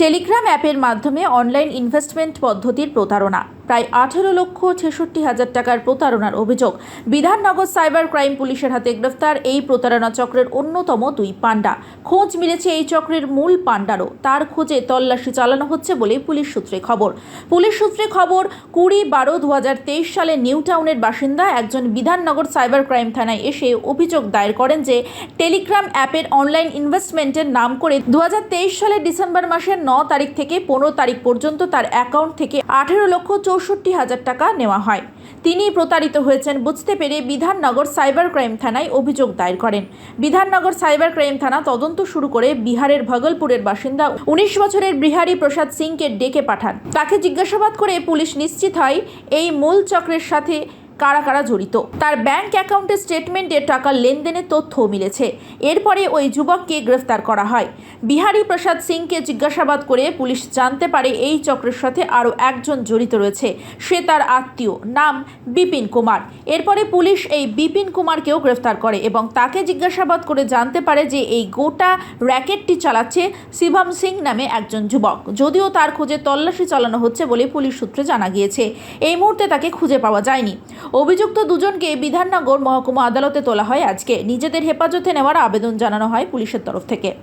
Telegram অ্যাপের মাধ্যমে online investment পদ্ধতির প্রতারণা। প্রায় আঠেরো লক্ষ ছেষট্টি হাজার টাকার প্রতারণার অভিযোগ। বিধাননগর সাইবার ক্রাইম পুলিশের হাতে গ্রেফতার। এই প্রতারণা চক্রের অন্যতম দুই পাণ্ডা। খোঁজ মিলেছে এই চক্রের মূল পাণ্ডারও। তার খোঁজে তল্লাশি চালানো হচ্ছে বলে পুলিশ সূত্রে খবর। পুলিশ সূত্রে খবর, কুড়ি বারো দু সালে নিউ টাউনের বাসিন্দা একজন বিধাননগর সাইবার ক্রাইম থানায় এসে অভিযোগ দায়ের করেন যে, টেলিগ্রাম অ্যাপের অনলাইন ইনভেস্টমেন্টের নাম করে দু হাজার তেইশ সালের ডিসেম্বর মাসের ন তারিখ থেকে পনেরো তারিখ পর্যন্ত তার অ্যাকাউন্ট থেকে আঠেরো লক্ষ চৌষট্টি হাজার টাকা নেওয়া হয়। তিনি প্রতারিত হয়েছেন বুঝতে পেরে বিধাননগর সাইবার ক্রাইম থানায় অভিযোগ দায়ের করেন। বিধাননগর সাইবার ক্রাইম থানা তদন্ত শুরু করে বিহারের ভগলপুরের বাসিন্দা উনিশ বছরের বিহারী প্রসাদ সিংকে ডেকে পাঠান। তাকে জিজ্ঞাসাবাদ করে পুলিশ নিশ্চিত হয়, এই মূল চক্রের সাথে কারা কারা জড়িত? তার ব্যাংক অ্যাকাউন্টের স্টেটমেন্টে টাকা লেনদেনের তথ্যও মিলেছে। এরপরে ওই যুবককে গ্রেফতার করা হয়। বিহারী প্রসাদ সিংকে জিজ্ঞাসাবাদ করে পুলিশ জানতে পারে এই চক্রের সাথে আরও একজন জড়িত রয়েছে। সে তার আত্মীয়, নাম বিপিন কুমার। এরপরে পুলিশ এই বিপিন কুমারকেও গ্রেফতার করে এবং তাকে জিজ্ঞাসাবাদ করে জানতে পারে যে এই গোটা র্যাকেটটি চালাচ্ছে শিবম সিং নামে একজন যুবক। যদিও তার খোঁজে তল্লাশি চালানো হচ্ছে বলে পুলিশ সূত্রে জানা গিয়েছে। এই মুহূর্তে তাকে খুঁজে পাওয়া যায়নি। অভিযুক্ত দুজনকে বিধাননগর মহকুমা আদালতে তোলা হয় আজকে। নিজেদের হেফাজতে নেওয়ার আবেদন জানানো হয় পুলিশের তরফ থেকে।